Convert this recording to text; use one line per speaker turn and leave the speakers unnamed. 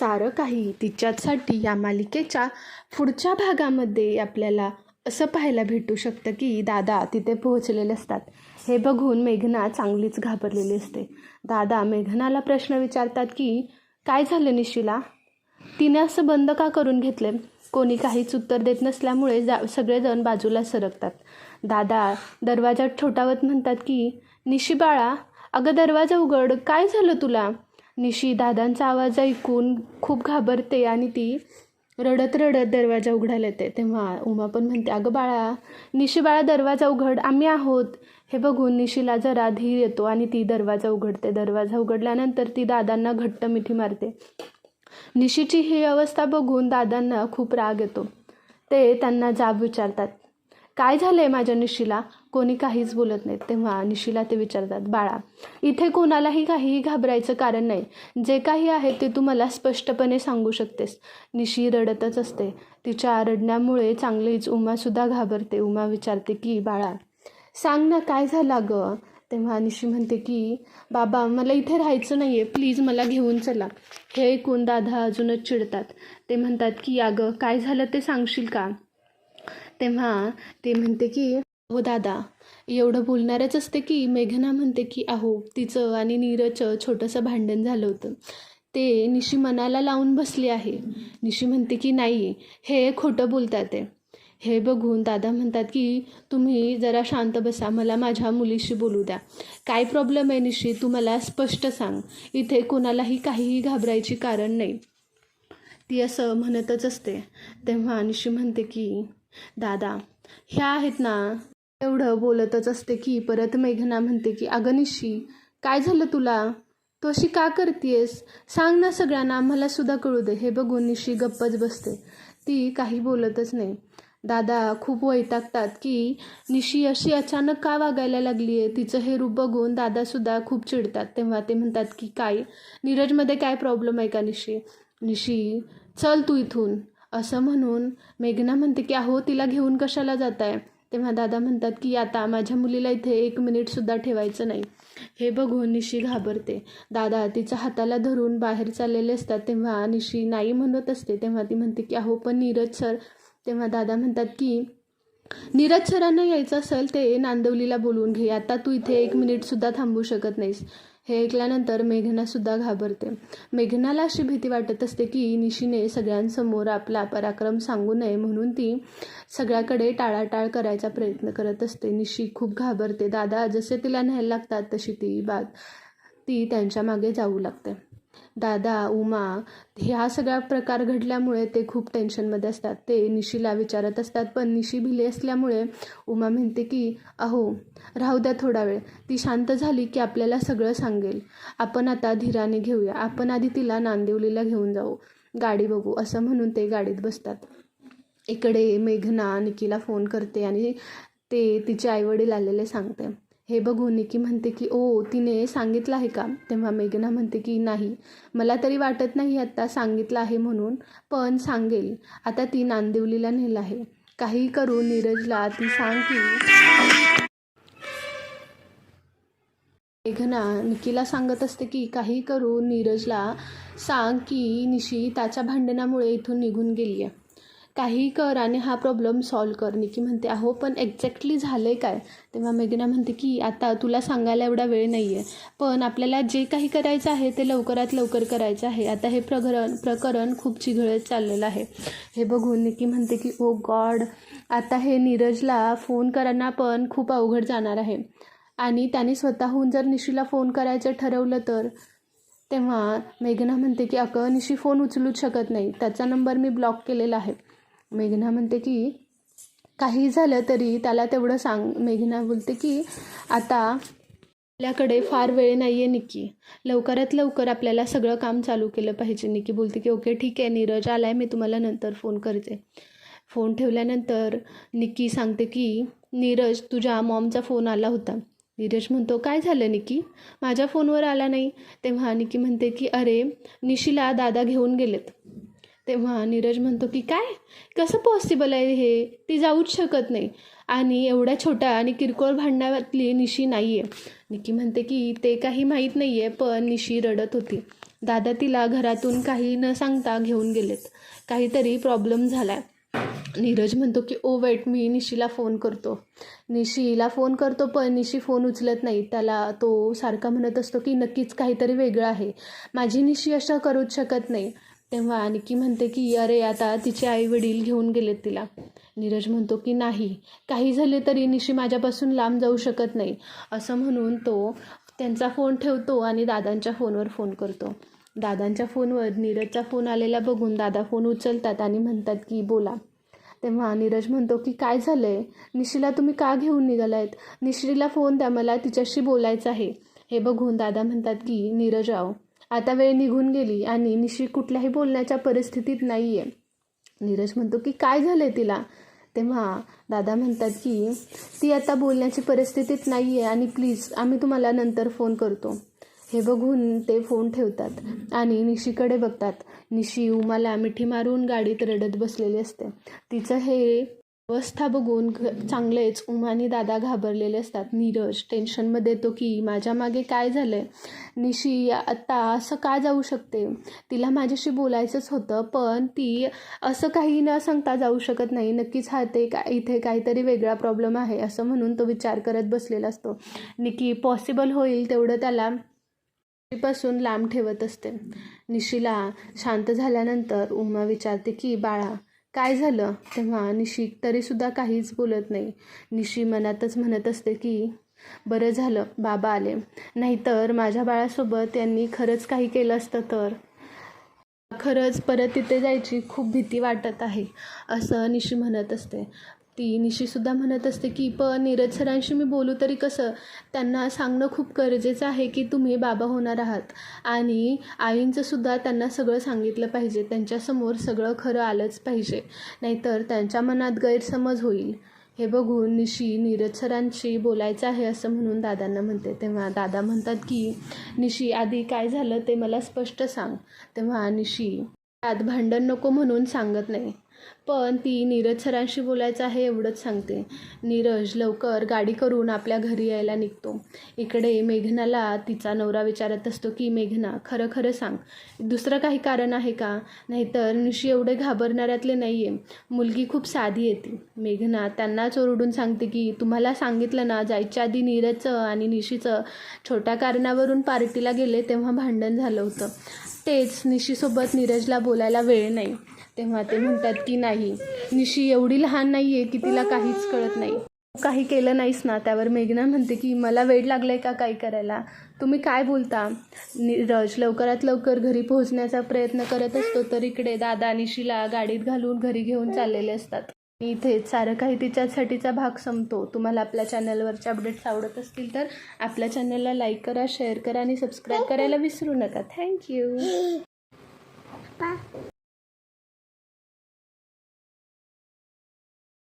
सारं काही तिच्यासाठी या मालिकेच्या पुढच्या भागामध्ये आपल्याला असं पाहायला भेटू शकतं की दादा तिथे पोहोचलेले असतात. हे बघून मेघना चांगलीच घाबरलेली असते. दादा मेघनाला प्रश्न विचारतात की काय झालं निशिला? तिने असं बंद का करून घेतले? कोणी काहीच उत्तर देत नसल्यामुळे जा सगळेजण बाजूला सरकतात. दादा दरवाजा ठोठावत म्हणतात की निशी बाळा अगं दरवाजा उघड. काय झालं तुला? निशी दादांचा आवाज ऐकून खूप घाबरते आणि ती रडत रडत दरवाजा उघडायला येते. तेव्हा उमा पण म्हणते अगं बाळा निशी बाळा दरवाजा उघड. आम्ही आहोत. हे बघून निशीला जरा धीर येतो आणि ती दरवाजा उघडते. दरवाजा उघडल्यानंतर ती दादांना घट्ट मिठी मारते. निशीची ही अवस्था बघून दादांना खूप राग येतो. ते त्यांना जाब विचारतात. काय झालं आहे माझ्या निशीला? कोणी काहीच बोलत नाहीत. तेव्हा निशीला ते विचारतात बाळा इथे कोणालाही काहीही घाबरायचं कारण नाही. जे काही आहे ते तू मला स्पष्टपणे सांगू शकतेस. निशी रडतच असते. तिच्या रडण्यामुळे चांगलीच उमासुद्धा घाबरते. उमा विचारते की बाळा सांग ना काय झालं अगं? तेव्हा निशी म्हणते की बाबा मला इथे राहायचं नाही आहे प्लीज मला घेऊन चला. हे ऐकून दादा अजूनच चिडतात. ते म्हणतात की अगं काय झालं ते सांगशील का? तेव्हा ते म्हणते की हो दादा एवढं बोलणारच असते की मेघना म्हणते की अहो तिचं आणि नीरजचं छोटंसं भांडण झालं होतं. ते निशी मनाला लावून बसली आहे. निशी म्हणते की नाही हे खोटं बोलतात आहे हे बघून दादा म्हणतात की तुम्ही जरा शांत बसा मला माझ्या मुलीशी बोलू द्या. काय प्रॉब्लेम आहे निशी? तू मला स्पष्ट सांग. इथे कोणालाही काहीही घाबरायची कारण नाही. ती असं म्हणतच असते. तेव्हा निशी म्हणते की दादा ह्या आहेत ना एवढं बोलतच असते की परत मेघना म्हणते की अगं निशी काय झालं तुला? तू अशी का करतेस सांग ना सगळ्यांना आम्हाला सुद्धा कळू दे. हे बघून निशी गप्पच बसते. ती काही बोलतच नाही. दादा खूप वैतागतात की निशी अशी अचानक का वागायला लागली आहे तिचं हे रूप बघून दादासुद्धा खूप चिडतात. तेव्हा ते म्हणतात की काय? नीरजमध्ये काय प्रॉब्लेम आहे का निशी? निशी चल तू इथून. असं म्हणून मेघना म्हणते की अहो तिला घेऊन कशाला जात आहे तेव्हा दादा म्हणतात की आता माझ्या मुलीला इथे एक मिनिटसुद्धा ठेवायचं नाही. हे बघून निशी घाबरते. दादा तिच्या हाताला धरून बाहेर चाललेले असतात. तेव्हा निशी नाही म्हणत असते. तेव्हा ती म्हणते की अहो पण नीरज सर. तेव्हा दादा म्हणतात की नीरज सरांना यायचं असेल ते नांदवलीला बोलवून घे. आता तू इथे एक मिनिटसुद्धा थांबू शकत नाहीस. हे ऐकल्यानंतर मेघनासुद्धा घाबरते. मेघनाला अशी भीती वाटत असते की निशीने सगळ्यांसमोर आपला पराक्रम सांगू नये म्हणून ती सगळ्याकडे टाळाटाळ करायचा प्रयत्न करत असते. निशी खूप घाबरते. दादा जसे तिला न्यायला लागतात तशी ती बात ती त्यांच्या मागे जाऊ लागते. दादा उमा ह्या सगळा प्रकार घडल्यामुळे ते खूप टेन्शनमध्ये असतात. ते निशीला विचारत असतात पण निशी भिले असल्यामुळे उमा म्हणते की अहो राहू द्या थोडा वेळ. ती शांत झाली की आपल्याला सगळं सांगेल. आपण आता धीराने घेऊया. आपण आधी तिला नांदिवलीला घेऊन जाऊ. गाडी बघू असं म्हणून ते गाडीत बसतात. इकडे मेघना निकीला फोन करते आणि ते तिचे आईवडील आलेले सांगते. हे बघून निकी म्हणते की ओ तिने सांगितलं आहे का? तेव्हा मेघना म्हणते की नाही. मला तरी वाटत नाही आत्ता सांगितलं आहे म्हणून पण सांगेल. आता ती नांदिवलीला नेलं आहे. काही करून नीरजला ती सांग की मेघना निकीला सांगत असते की काही करून नीरजला सांग की निशी त्याच्या भांडणामुळे इथून निघून गेली आहे काही कर आणि हा प्रॉब्लेम सॉल्व कर. निकी म्हणते अहो पण एक्झॅक्टली झालं आहे काय? तेव्हा मेघना म्हणते की आता तुला सांगायला एवढा वेळ नाही आहे पण आपल्याला जे काही करायचं आहे ते लवकरात लवकर करायचं आहे. आता हे प्रकरण प्रकरण खूप चिघळत चाललेलं आहे. हे बघून निकी म्हणते की ओ गॉड आता हे नीरजला फोन करांना पण खूप अवघड जाणार आहे. आणि त्याने स्वतःहून जर निशीला फोन करायचं ठरवलं तर? तेव्हा मेघना म्हणते की अगं निशी फोन उचलूच शकत नाही. त्याचा नंबर मी ब्लॉक केलेला आहे. मेघना म्हणते की काही झालं तरी त्याला तेवढं सांग. मेघना बोलते की आता आपल्याकडे फार वेळ नाही आहे निकी. लवकरात लवकर आपल्याला सगळं काम चालू केलं पाहिजे. निकी बोलते की ओके ठीक आहे नीरज आला आहे मी तुम्हाला नंतर फोन करते. फोन ठेवल्यानंतर निकी सांगते की नीरज तुझ्या मॉमचा फोन आला होता. नीरज म्हणतो काय झालं निकी? माझ्या फोनवर आला नाही. तेव्हा निकी म्हणते की अरे निशीला दादा घेऊन गेलेत. तेव्हा नीरज म्हणतो की काय? कसं पॉसिबल आहे हे? ती जाऊच शकत नाही. आणि एवढ्या छोट्या आणि किरकोळ भांडणातली निशी नाही आहे निकी म्हणते की ते काही माहीत नाही आहे पण निशी रडत होती. दादा तिला घरातून काही न सांगता घेऊन गेलेत. काहीतरी प्रॉब्लेम झाला आहे नीरज म्हणतो की ओ वेट मी निशीला फोन करतो. निशीला फोन करतो पण निशी फोन उचलत नाही. त्याला तो सारखा म्हणत असतो की नक्कीच काहीतरी वेगळं आहे. माझी निशी असं करूच शकत नाही. तेव्हा निकी म्हणते की अरे आता तिचे आई वडील घेऊन गेलेत तिला. नीरज म्हणतो की नाही काही झाले तरी निशी माझ्यापासून लांब जाऊ शकत नाही. असं म्हणून तो त्यांचा फोन ठेवतो आणि दादांच्या फोनवर फोन करतो. दादांच्या फोनवर नीरजचा फोन आलेला बघून दादा फोन उचलतात आणि म्हणतात की बोला. तेव्हा नीरज म्हणतो की काय झालं आहे निशीला तुम्ही का घेऊन निघालायत? निश्रीला फोन द्या मला तिच्याशी बोलायचं आहे. हे बघून दादा म्हणतात की नीरज आहो आता वेळ निघून गेली आणि निशी कुठल्याही बोलण्याच्या परिस्थितीत नाही आहे नीरज म्हणतो की काय झालं आहे तिला? तेव्हा दादा म्हणतात की ती आता बोलण्याची परिस्थितीत नाही आहे आणि प्लीज आम्ही तुम्हाला नंतर फोन करतो. हे बघून ते फोन ठेवतात आणि निशीकडे बघतात. निशी उमाला मिठी मारून गाडीत रडत बसलेली असते. तिचं हे अवस्था बघून चांगलेच उमानी दादा घाबरलेले असतात नीरज. टेन्शनमध्ये येतो की माझ्या मागे काय झालं आहे निशी आत्ता असं का जाऊ शकते? तिला माझ्याशी बोलायचंच होतं पण ती असं काही न सांगता जाऊ शकत नाही. नक्कीच हा ते का इथे काहीतरी वेगळा प्रॉब्लेम आहे असं म्हणून तो विचार करत बसलेला असतो. निकी पॉसिबल होईल तेवढं त्याला पासून लांब ठेवत असते. निशीला शांत झाल्यानंतर उमा विचारते की बाळा काय झालं? तेव्हा निशी तरीसुद्धा काहीच बोलत नाही. निशी मनातच म्हणत असते की बरं झालं बाबा आले. नाहीतर माझ्या बाळासोबत यांनी खरंच काही केलं असतं तर? खरंच परत तिथे जायची खूप भीती वाटत आहे असं निशी म्हणत असते. ती निशीसुद्धा म्हणत असते की पण नीरज सरांशी मी बोलू तरी कसं? त्यांना सांगणं खूप गरजेचं आहे की तुम्ही बाबा होणार आहात. आणि आईंचंसुद्धा त्यांना सगळं सांगितलं पाहिजे. त्यांच्यासमोर सगळं खरं आलंच पाहिजे. नाहीतर त्यांच्या मनात गैरसमज होईल. हे बघून निशी नीरज सरांशी बोलायचं आहे असं म्हणून दादांना म्हणते. तेव्हा दादा म्हणतात की निशी आधी काय झालं ते मला स्पष्ट सांग. तेव्हा निशी त्यात भांडण नको म्हणून सांगत नाही. पण ती नीरज सरांशी बोलायचं आहे एवढंच सांगते. नीरज लवकर गाडी करून आपल्या घरी यायला निघतो. इकडे मेघनाला तिचा नवरा विचारत असतो की मेघना खरं खरं सांग. दुसरं काही कारण आहे का? नाहीतर निशी एवढे घाबरणाऱ्यातले नाही आहे मुलगी खूप साधी येते. मेघना त्यांनाच ओरडून सांगते की तुम्हाला सांगितलं ना जायच्या आधी नीरजचं आणि निशीचं छोट्या कारणावरून पार्टीला गेले तेव्हा भांडण झालं होतं. तेच निशीसोबत नीरजला बोलायला वेळ नाही. तेव्हा ते म्हणतात की नाही निशी एवढी लहान नाही आहे की तिला काहीच कळत नाही. काही केलं नाहीस ना त्यावर मेघना म्हणते की मला वेळ लागलाय का काही करायला? तुम्ही काय बोलता? नीरज लवकरात लवकर घरी पोहोचण्याचा प्रयत्न करत असतो तर इकडे दादा निशीला गाडीत घालून घरी घेऊन चाललेले असतात. इथेच सारं काही तिच्यासाठीचा भाग संपतो. तुम्हाला आपल्या चॅनलवरचे अपडेट्स आवडत असतील तर आपल्या चॅनलला लाईक करा शेअर करा आणि सबस्क्राईब करायला विसरू नका. थँक्यू